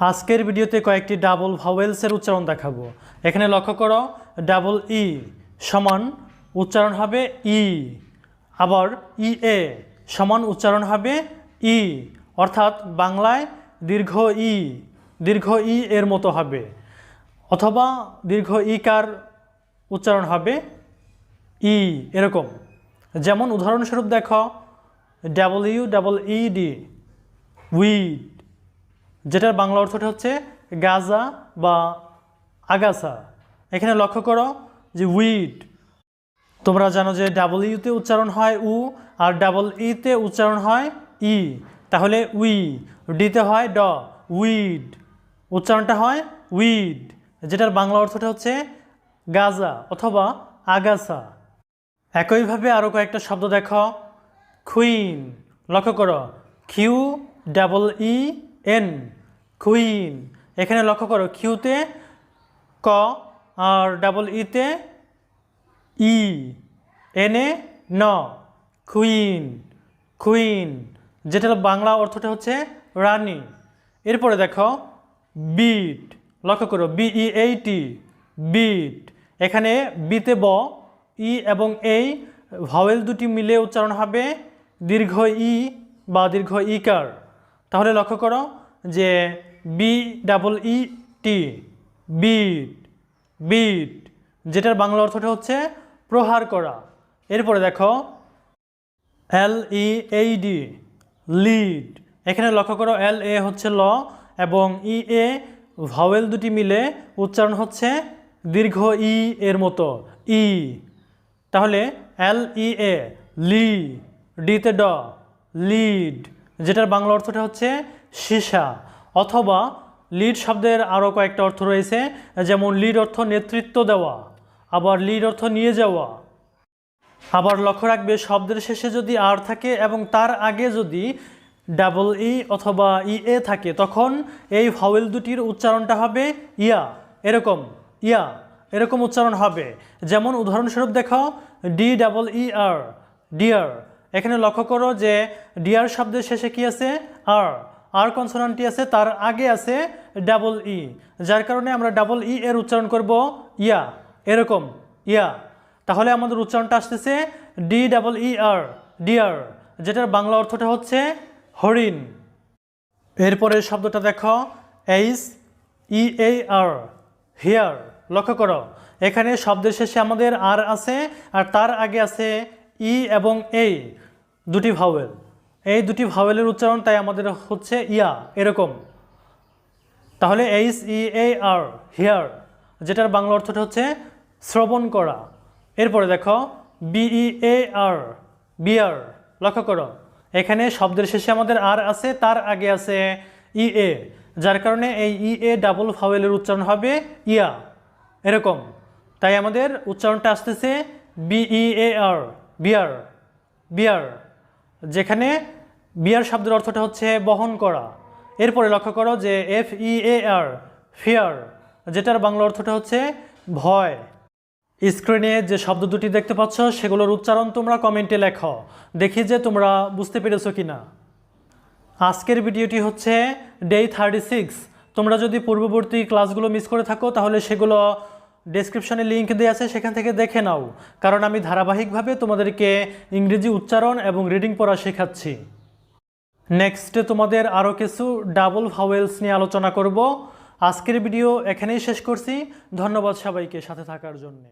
আজকের ভিডিওতে কয়েকটি ডাবল ভাওয়েলসের উচ্চারণ দেখাবো। এখানে লক্ষ্য করো, ডাবল ই সমান উচ্চারণ হবে ই, আবার ই এ সমান উচ্চারণ হবে ই, অর্থাৎ বাংলায় দীর্ঘ ই দীর্ঘ ই এর মতো হবে। অথবা দীর্ঘ ই কার উচ্চারণ হবে ই, এরকম। যেমন উদাহরণস্বরূপ দেখো, double U, double E D weed যেটার বাংলা অর্থটা হচ্ছে গাজা বা আগাছা। এখানে লক্ষ্য করো যে উইড তোমরা জানো যে ডাবল ইউতে উচ্চারণ হয় উ আর ডাবল ইতে উচ্চারণ হয় ই তাহলে উই ডিতে হয় ড উইড উচ্চারণটা হয় উইড যেটার বাংলা অর্থটা হচ্ছে গাজা অথবা আগাছা। একইভাবে আরও কয়েকটা শব্দ দেখো। খুইন লক্ষ্য করো। Q double E N, queen. এখানে লক্ষ্য করো, কিউতে ক, আর ডাবল ইতে ই। এনে ন, কুইন। কুইন যেটার বাংলা অর্থটা হচ্ছে রানী। এরপরে দেখো, বিট। লক্ষ্য করো বিই এইটি বিট। এখানে বিতে ব, ই এবং এই ভাওয়েল দুটি মিলে উচ্চারণ হবে দীর্ঘ ই বা দীর্ঘ ইকার। তাহলে লক্ষ্য করো যে B double E T beet beet যেটার বাংলা অর্থটা হচ্ছে প্রহার করা। এরপরে দেখো এল ই এই ডি লিড এখানে লক্ষ্য করো এল এ হচ্ছে ল এবং ই এ ভাওয়েল দুটি মিলে উচ্চারণ হচ্ছে দীর্ঘ ই এর মতো ই তাহলে এল ই এ লি ডিতে ড লিড যেটার বাংলা অর্থটা হচ্ছে সীসা, অথবা লিড শব্দের আরও কয়েকটা অর্থ রয়েছে, যেমন লিড অর্থ নেতৃত্ব দেওয়া, আবার লিড অর্থ নিয়ে যাওয়া। আবার লক্ষ্য রাখবে, শব্দের শেষে যদি আর থাকে এবং তার আগে যদি ডাবল ই অথবা ই এ থাকে, তখন এই ভাওয়েল দুটির উচ্চারণটা হবে ইয়া। এরকম ইয়া, এরকম উচ্চারণ হবে। যেমন উদাহরণস্বরূপ দেখো D double E R, deer এখানে লক্ষ্য করো যে ডিয়ার শব্দের শেষে কি আছে? আর। আর কনসোনান্টটি আছে, তার আগে আছে ডাবল ই। যার কারণে আমরা ডাবল ই এর উচ্চারণ করব ইয়া। এরকম, ইয়া। তাহলে আমাদের উচ্চারণটা আসতেছে D double E R, deer, যেটার বাংলা অর্থটা হচ্ছে হরিণ। এরপরের শব্দটা দেখো, H E A R, here. লক্ষ্য করো, এখানে শব্দের শেষে আমাদের আর আছে, আর তার আগে আছে ই এবং এই দুটি ভাওয়েল এই দুটি ভাওয়েলের উচ্চারণ তাই আমাদের হচ্ছে ইয়া, এরকম। তাহলে H E A R, here, যেটার বাংলা অর্থটা হচ্ছে শ্রবণ করা। এরপরে দেখো বিই এ আর, বিয়ার, লক্ষ্য করো। এখানে শব্দের শেষে আমাদের আর আছে, তার আগে আছে ই এ, যার কারণে এই ই এ ডাবল ভাওয়েলের উচ্চারণ হবে ইয়া, এরকম। তাই আমাদের উচ্চারণটা আসতেছে বিই এ আর, বিয়ার বিয়ার। যেখানে বিয়ার শব্দের অর্থটা হচ্ছে বহন করা। এরপরে লক্ষ্য করো যে এফ ই এ আর ফিয়ার যেটার বাংলা অর্থটা হচ্ছে ভয়। স্ক্রিনে যে শব্দ দুটি দেখতে পাচ্ছ, সেগুলোর উচ্চারণ তোমরা কমেন্টে লেখো। দেখি যে তোমরা বুঝতে পেরেছ কি না আজকের ভিডিওটি হচ্ছে ডে থার্টি সিক্স তোমরা যদি পূর্ববর্তী ক্লাসগুলো মিস করে থাকো, তাহলে সেগুলো ডেসক্রিপশনে লিঙ্ক দেওয়া আছে, সেখান থেকে দেখে নাও। কারণ আমি ধারাবাহিকভাবে তোমাদেরকে ইংরেজি উচ্চারণ এবং রিডিং পড়া শেখাচ্ছি। নেক্সটে তোমাদের আরও কিছু ডাবল ভাওয়েলস নিয়ে আলোচনা করব। আজকের ভিডিও এখানেই শেষ করছি। ধন্যবাদ সবাইকে সাথে থাকার জন্যে।